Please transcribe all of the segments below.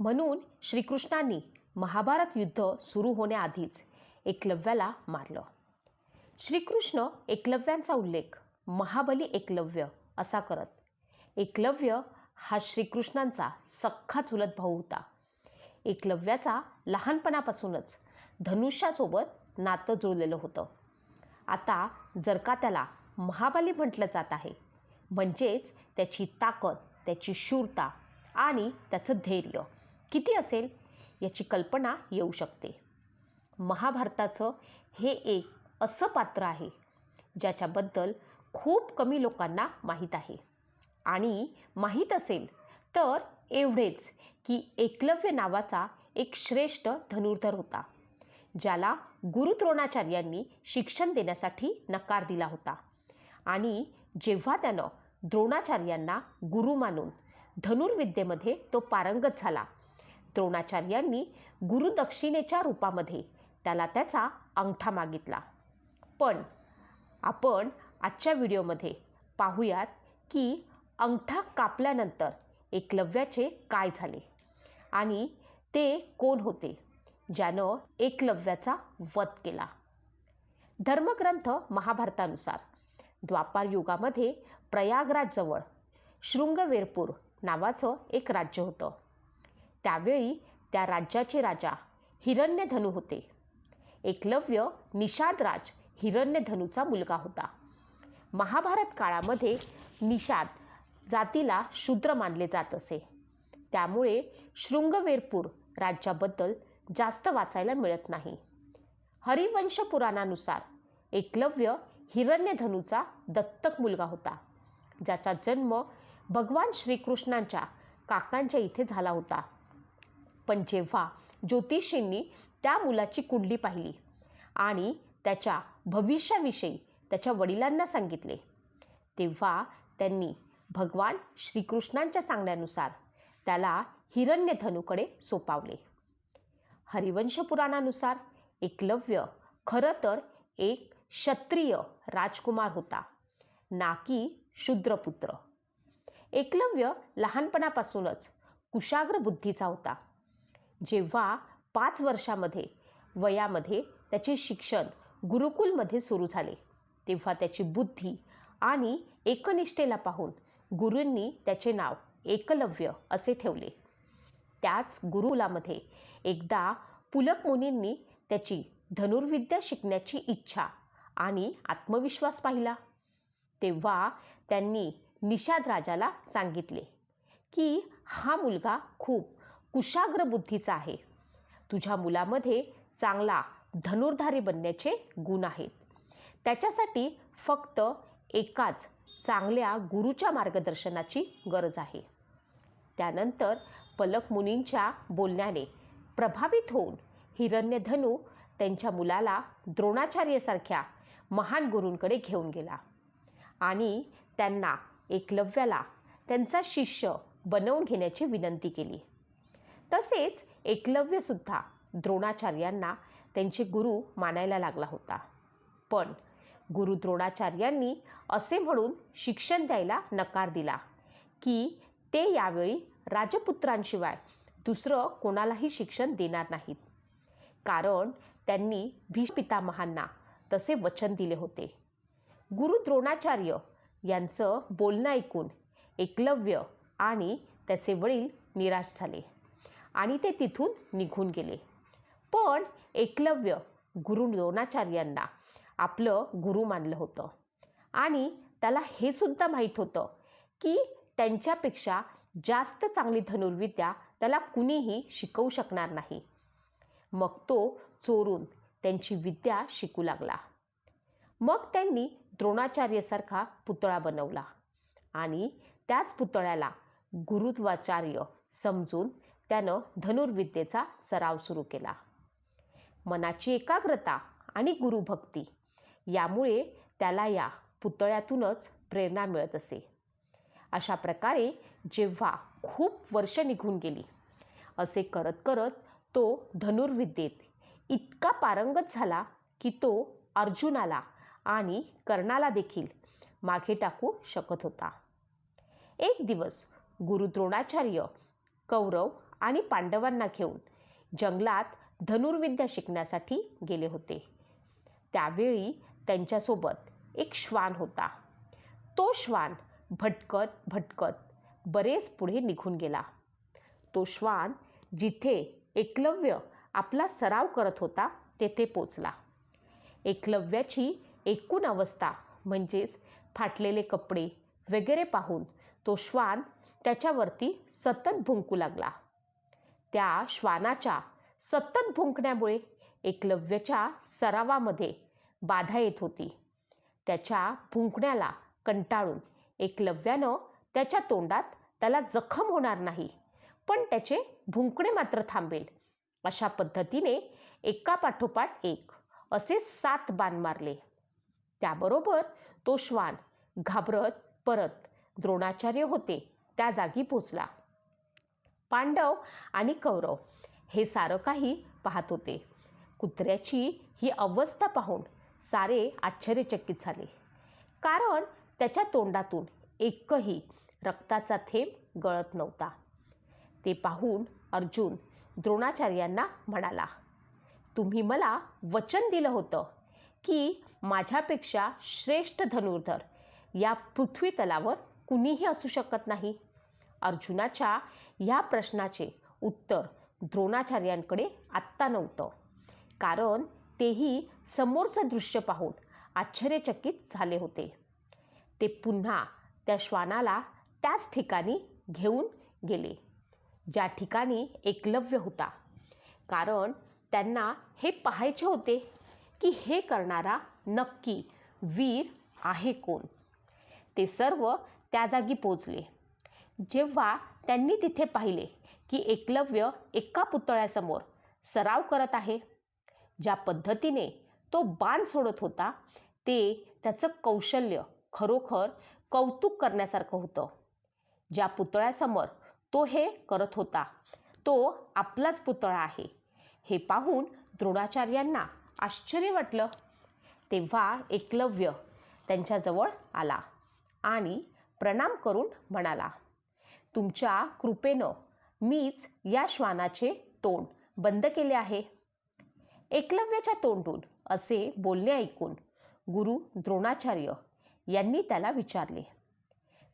म्हणून श्रीकृष्णांनी महाभारत युद्ध सुरू होण्याआधीच एकलव्याला मारलं. श्रीकृष्ण एकलव्यांचा उल्लेख महाबली एकलव्य असा करत एकलव्य हा श्रीकृष्णांचा सख्खा चुलत भाऊ होता. एकलव्याचा लहानपणापासूनच धनुष्यासोबत नातं जुळलेलं होतं. आता जर का त्याला महाबली म्हटलं जात आहे म्हणजेच त्याची ताकद त्याची शूरता आणि त्याचं धैर्य किती असेल याची कल्पना येऊ शकते. महाभारताचं हे एक असं पात्र आहे ज्याच्याबद्दल खूप कमी लोकांना माहीत आहे. आणि माहीत असेल तर एवढेच की एकलव्य नावाचा एक श्रेष्ठ धनुर्धर होता ज्याला गुरु द्रोणाचार्यांनी शिक्षण देण्यासाठी नकार दिला होता. आणि जेव्हा त्यानं द्रोणाचार्यांना गुरु मानून धनुर्विद्येमध्ये तो पारंगत झाला द्रोणाचार्यांनी गुरुदक्षिणेच्या रूपामध्ये त्याला त्याचा अंगठा मागितला. पण आपण आजच्या व्हिडिओमध्ये पाहूयात की अंगठा कापल्यानंतर एकलव्याचे काय झाले आणि ते कोण होते ज्यानं एकलव्याचा वध केला. धर्मग्रंथ महाभारतानुसार द्वापार युगामध्ये प्रयागराजजवळ शृंगवेरपूर नावाचं एक राज्य होतं. त्यावेळी त्या राज्याचे राजा हिरण्यधनू होते. एकलव्य निषादराज हिरण्यधनूचा मुलगा होता. महाभारत काळामध्ये निषाद जातीला शूद्र मानले जात असे. त्यामुळे शृंगवेरपूर राज्याबद्दल जास्त वाचायला मिळत नाही. हरिवंश पुराणानुसार एकलव्य हिरण्यधनूचा दत्तक मुलगा होता. ज्याचा जन्म भगवान श्रीकृष्णांच्या काकांच्या इथे झाला होता. पण जेव्हा ज्योतिषींनी त्या मुलाची कुंडली पाहिली आणि त्याच्या भविष्याविषयी त्याच्या वडिलांना सांगितले तेव्हा त्यांनी भगवान श्रीकृष्णांच्या सांगण्यानुसार त्याला हिरण्यधनूकडे सोपावले. हरिवंश पुराणानुसार एकलव्य खरं तर एक क्षत्रिय राजकुमार होता ना की शूद्रपुत्र. एकलव्य लहानपणापासूनच कुशाग्र बुद्धीचा होता. जेव्हा पाच वर्षामध्ये वयामध्ये त्याचे शिक्षण गुरुकुलमध्ये सुरू झाले तेव्हा त्याची बुद्धी आणि एकनिष्ठेला पाहून गुरूंनी त्याचे नाव एकलव्य असे ठेवले. त्याच गुरुकुलामध्ये एकदा पुलक मुनींनी त्याची धनुर्विद्या शिकण्याची इच्छा आणि आत्मविश्वास पाहिला. तेव्हा त्यांनी निषाद राजाला सांगितले की हा मुलगा खूप कुशाग्र बुद्धीचा आहे. तुझ्या मुलामध्ये चांगला धनुर्धारी बनण्याचे गुण आहेत. त्याच्यासाठी फक्त एकाच चांगल्या गुरुच्या मार्गदर्शनाची गरज आहे. त्यानंतर पलक मुनींच्या बोलण्याने प्रभावित होऊन हिरण्यधनू त्यांच्या मुलाला द्रोणाचार्यसारख्या महान गुरूंकडे घेऊन गेला आणि त्यांना एकलव्याला त्यांचा शिष्य बनवून घेण्याची विनंती केली. तसेच एकलव्यसुद्धा द्रोणाचार्यांना त्यांचे गुरु मानायला लागला होता. पण गुरु द्रोणाचार्यांनी असे म्हणून शिक्षण द्यायला नकार दिला की ते यावेळी राजपुत्रांशिवाय दुसरं कोणालाही शिक्षण देणार नाहीत. कारण त्यांनी भीष्पितामहांना तसे वचन दिले होते. गुरु द्रोणाचार्य यांचं बोलणं ऐकून एकलव्य आणि त्याचे वडील निराश झाले. आणि ते तिथून निघून गेले. पण एकलव्य गुरु द्रोणाचार्यांना आपलं गुरु मानलं होतं. आणि त्याला हे सुद्धा माहीत होतं की त्यांच्यापेक्षा जास्त चांगली धनुर्विद्या त्याला कुणीही शिकवू शकणार नाही. मग तो चोरून त्यांची विद्या शिकू लागला. मग त्यांनी द्रोणाचार्यसारखा पुतळा बनवला आणि त्याच पुतळ्याला गुरुत्वाचार्य समजून त्यानं धनुर्विद्येचा सराव सुरू केला. मनाची एकाग्रता आणि गुरुभक्ती यामुळे त्याला या पुतळ्यातूनच प्रेरणा मिळत असे. अशा प्रकारे जेव्हा खूप वर्ष निघून गेली असे करत करत तो धनुर्विद्येत इतका पारंगत झाला की तो अर्जुनाला आणि कर्णाला देखील मागे टाकू शकत होता. एक दिवस गुरु द्रोणाचार्य कौरव आणि पांडवांना घेऊन जंगलात धनुर्विद्या शिकण्यासाठी गेले होते. त्यावेळी त्यांच्यासोबत एक श्वान होता. तो श्वान भटकत भटकत बरेच पुढे निघून गेला. तो श्वान जिथे एकलव्य आपला सराव करत होता तेथे पोचला. एकलव्याची एकूण अवस्था म्हणजेच फाटलेले कपडे वगैरे पाहून तो श्वान त्याच्यावरती सतत भुंकू लागला. त्या श्वानाच्या सतत भुंकण्यामुळे एकलव्याच्या सरावामध्ये बाधा येत होती. त्याच्या भुंकण्याला कंटाळून एकलव्यानं त्याच्या तोंडात त्याला जखम होणार नाही पण त्याचे भुंकणे मात्र थांबेल. अशा पद्धतीने एका पाठोपाठ एक असे सात बाण मारले. त्याबरोबर तो श्वान घाबरत परत द्रोणाचार्य होते त्या जागी पोचला. पांडव आणि कौरव हे सारं काही पाहत होते. कुत्र्याची ही अवस्था पाहून सारे आश्चर्यचकित झाले. कारण त्याच्या तोंडातून एकही रक्ताचा थेंब गळत नव्हता. ते पाहून अर्जुन द्रोणाचार्यांना म्हणाला तुम्ही मला वचन दिलं होतं की माझ्यापेक्षा श्रेष्ठ धनुर्धर या पृथ्वी तलावर कुणीही असू शकत नाही. अर्जुनाच्या ह्या प्रश्नाचे उत्तर द्रोणाचार्यांकडे आत्ता नव्हतं. कारण तेही समोरचं दृश्य पाहून आश्चर्यचकित झाले होते. ते पुन्हा त्या श्वानाला त्याच ठिकाणी घेऊन गेले ज्या ठिकाणी एकलव्य होता. कारण त्यांना हे पाहायचे होते की हे करणारा नक्की वीर आहे कोण? ते सर्व त्या जागी पोचले. जेव्हा त्यांनी तिथे पाहिले की एकलव्य एका पुतळ्यासमोर सराव करत आहे ज्या पद्धतीने तो बाण सोडत होता ते त्याचं कौशल्य खरोखर कौतुक करण्यासारखं होतं. ज्या पुतळ्यासमोर तो हे करत होता तो आपलाच पुतळा आहे. हे पाहून द्रोणाचार्यांना आश्चर्य वाटलं. तेव्हा एकलव्य त्यांच्याजवळ आला आणि प्रणाम करून म्हणाला तुमच्या कृपेनं मीच या श्वानाचे तोंड बंद केले आहे. एकलव्याच्या तोंडून असे बोलणे ऐकून गुरु द्रोणाचार्य यांनी त्याला विचारले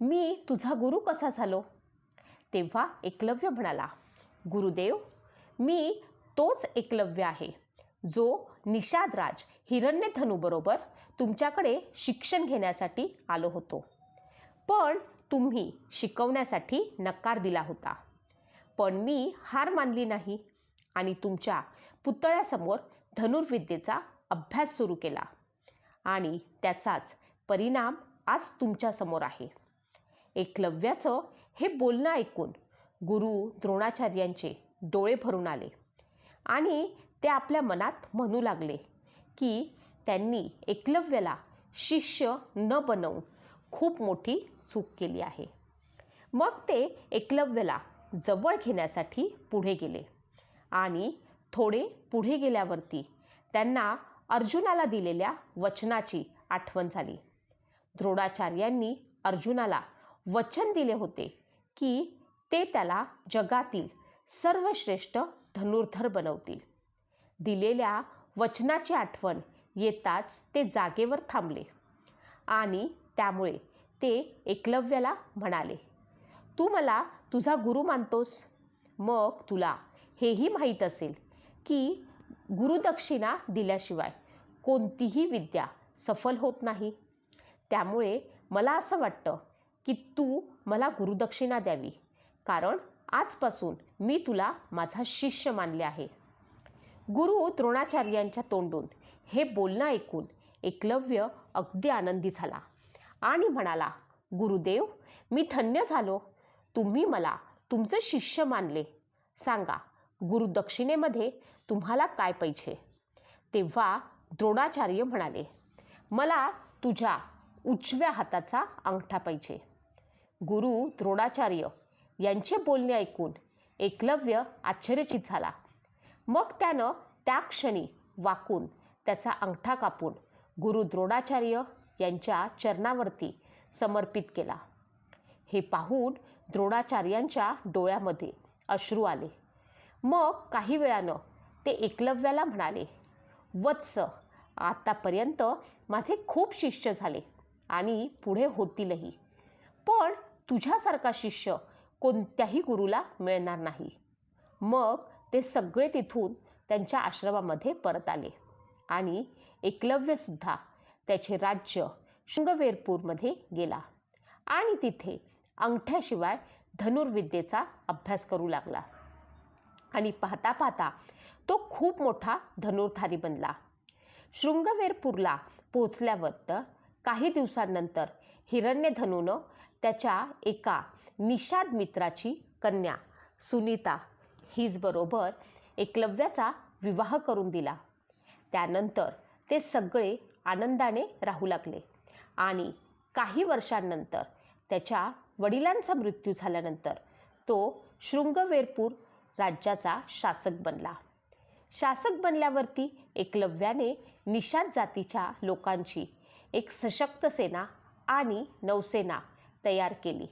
मी तुझा गुरु कसा झालो? तेव्हा एकलव्य म्हणाला गुरुदेव मी तोच एकलव्य आहे जो निषादराज हिरण्यधनूबरोबर तुमच्याकडे शिक्षण घेण्यासाठी आलो होतो. पण तुम्ही शिकवण्यासाठी नकार दिला होता. पण मी हार मानली नाही आणि तुमच्या पुतळ्यासमोर धनुर्विद्येचा अभ्यास सुरू केला आणि त्याचाच परिणाम आज तुमच्यासमोर आहे. एकलव्याचं हे बोलणं ऐकून गुरु द्रोणाचार्यांचे डोळे भरून आले आणि ते आपल्या मनात म्हणू लागले की त्यांनी एकलव्याला शिष्य न बनवून खूप मोठी चूक केली आहे. मग ते एकलव्यला जवळ घेण्यासाठी पुढे गेले. आणि थोडे पुढे गेल्यावरती त्यांना अर्जुनाला दिलेल्या वचनाची आठवण झाली. द्रोणाचार्यांनी अर्जुनाला वचन दिले होते की ते त्याला जगातील सर्वश्रेष्ठ धनुर्धर बनवतील. दिलेल्या वचनाची आठवण येताच ते जागेवर थांबले. आणि त्यामुळे ते एकलव्याला म्हणाले तू मला तुझा गुरु मानतोस. मग तुला हेही माहीत असेल की गुरुदक्षिणा दिल्याशिवाय कोणतीही विद्या सफल होत नाही. त्यामुळे मला असं वाटतं की तू मला गुरुदक्षिणा द्यावी. कारण आजपासून मी तुला माझा शिष्य मानले आहे. गुरु द्रोणाचार्यांच्या तोंडून हे बोलणं ऐकून एकलव्य अगदी आनंदी झाला. आणि म्हणाला गुरुदेव मी धन्य झालो. तुम्ही मला तुमचे शिष्य मानले. सांगा गुरुदक्षिणेमध्ये तुम्हाला काय पाहिजे तेव्हा द्रोणाचार्य म्हणाले मला तुझ्या उजव्या हाताचा अंगठा पाहिजे. गुरु द्रोणाचार्य यांचे बोलणे ऐकून एकलव्य आश्चर्यचित झाला. मग त्यानं त्या क्षणी वाकून त्याचा अंगठा कापून गुरु द्रोणाचार्य यांच्या चरणावरती समर्पित केला. हे पाहून द्रोणाचार्यांच्या डोळ्यामध्ये अश्रू आले. मग काही वेळानं ते एकलव्याला म्हणाले वत्स आतापर्यंत माझे खूप शिष्य झाले आणि पुढे होतीलही. पण तुझ्यासारखा शिष्य कोणत्याही गुरुला मिळणार नाही. मग ते सगळे तिथून त्यांच्या आश्रमामध्ये परत आले आणि एकलव्यसुद्धा त्याचे राज्य शृंगवेरपूरमध्ये गेला. आणि तिथे अंगठ्याशिवाय धनुर्विद्येचा अभ्यास करू लागला. आणि पाहता पाहता तो खूप मोठा धनुर्धारी बनला. शृंगवेरपूरला पोचल्यावर तर काही दिवसांनंतर हिरण्यधनूनं त्याच्या एका निषाद मित्राची कन्या सुनीता हिजबरोबर एकलव्याचा विवाह करून दिला. त्यानंतर ते सगळे आनंदाने राहू लागले. आणि काही वर्षांनंतर त्याच्या वडिलांचा मृत्यू झाल्यानंतर तो शृंगवेरपूर राज्याचा शासक बनला. शासक बनल्यावरती एकलव्याने निषाद जातीच्या लोकांची एक सशक्त सेना आणि नौसेना तयार केली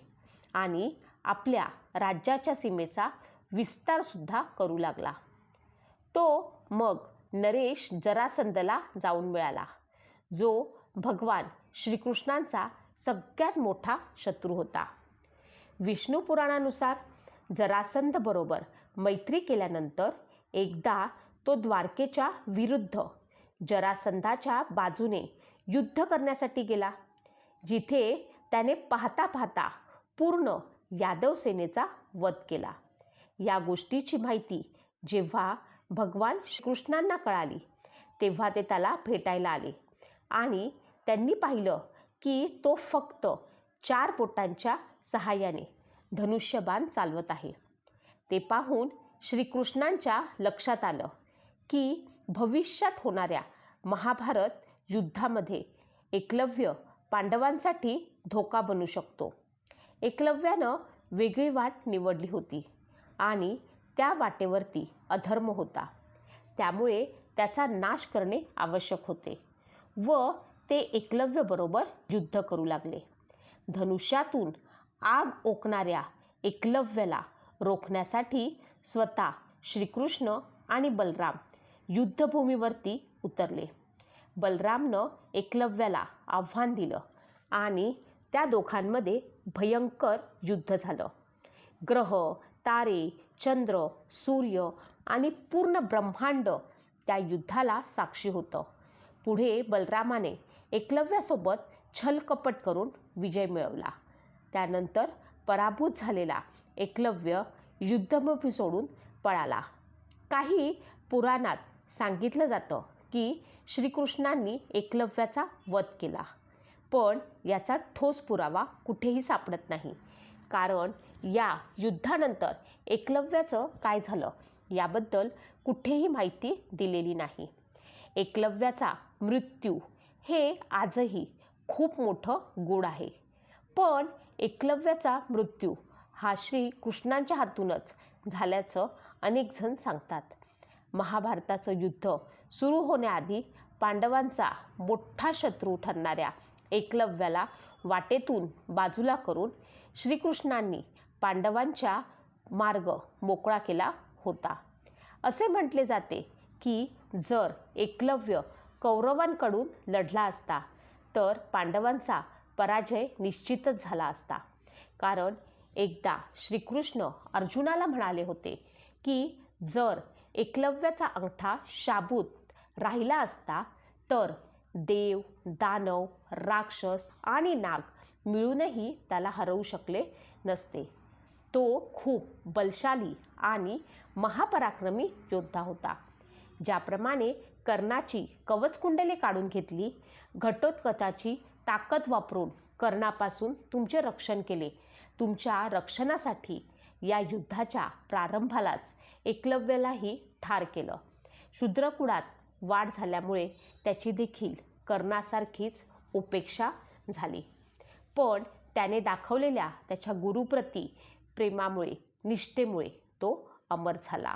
आणि आपल्या राज्याच्या सीमेचा विस्तारसुद्धा करू लागला. तो मग नरेश जरासंदला जाऊन मिळाला. जो भगवान श्रीकृष्णांचा सगळ्यात मोठा शत्रू होता. विष्णू पुराणानुसार जरासंधबरोबर मैत्री केल्यानंतर एकदा तो द्वारकेच्या विरुद्ध जरासंधाच्या बाजूने युद्ध करण्यासाठी गेला जिथे त्याने पाहता पाहता पूर्ण यादव सेनेचा वध केला. या गोष्टीची माहिती जेव्हा भगवान श्रीकृष्णांना कळाली तेव्हा ते त्याला भेटायला आले. आणि त्यांनी पाहिलं की तो फक्त चार बोटांच्या सहाय्याने धनुष्यबाण चालवत आहे. ते पाहून श्रीकृष्णांच्या लक्षात आलं की भविष्यात होणाऱ्या महाभारत युद्धामध्ये एकलव्य पांडवांसाठी धोका बनू शकतो. एकलव्यानं वेगळी वाट निवडली होती आणि त्या वाटेवरती अधर्म होता. त्यामुळे त्याचा नाश करणे आवश्यक होते. व ते एकलव्यबरोबर युद्ध करू लागले. धनुष्यातून आग ओकणाऱ्या एकलव्याला रोखण्यासाठी स्वतः श्रीकृष्ण आणि बलराम युद्धभूमीवरती उतरले. बलरामनं एकलव्याला आव्हान दिलं आणि त्या दोघांमध्ये भयंकर युद्ध झालं. ग्रह तारे चंद्र सूर्य आणि पूर्ण ब्रह्मांड त्या युद्धाला साक्षी होतं. पुढे बलरामाने एकलव्यासोबत छलकपट करून विजय मिळवला. त्यानंतर पराभूत झालेला एकलव्य युद्धभूमी सोडून पळाला. काही पुराणात सांगितलं जातं की श्रीकृष्णांनी एकलव्याचा वध केला. पण याचा ठोस पुरावा कुठेही सापडत नाही. कारण या युद्धानंतर एकलव्याचं काय झालं याबद्दल कुठेही माहिती दिलेली नाही. एकलव्याचा मृत्यू हे आजही खूप मोठं गूढ आहे. पण एकलव्याचा मृत्यू हा श्री कृष्णांच्या हातूनच झाल्याचं अनेकजण सांगतात. महाभारताचं युद्ध सुरू होण्याआधी पांडवांचा मोठा शत्रू ठरणाऱ्या एकलव्याला वाटेतून बाजूला करून श्रीकृष्णांनी पांडवांच्या मार्ग मोकळा केला होता. असे म्हटले जाते की जर एकलव्य कौरवांकडून लढला असता तर पांडवांचा पराजय निश्चितच झाला असता. कारण एकदा श्रीकृष्ण अर्जुनाला म्हणाले होते की जर एकलव्याचा अंगठा शाबूत राहिला असता तर देव दानव राक्षस आणि नाग मिळूनही त्याला हरवू शकले नसते. तो खूप बलशाली आणि महापराक्रमी योद्धा होता. ज्याप्रमाणे कर्णाची कवचकुंडले काढून घेतली घटोत्कचाची ताकद वापरून कर्णापासून तुमचे रक्षण केले. तुमच्या रक्षणासाठी या युद्धाच्या प्रारंभालाच एकलव्यालाही ठार केलं. शूद्रकुळात वाढ झाल्यामुळे त्याची देखील कर्णासारखीच उपेक्षा झाली. पण त्याने दाखवलेल्या त्याच्या गुरुप्रती प्रेमामुळे निष्ठेमुळे तो अमर झाला.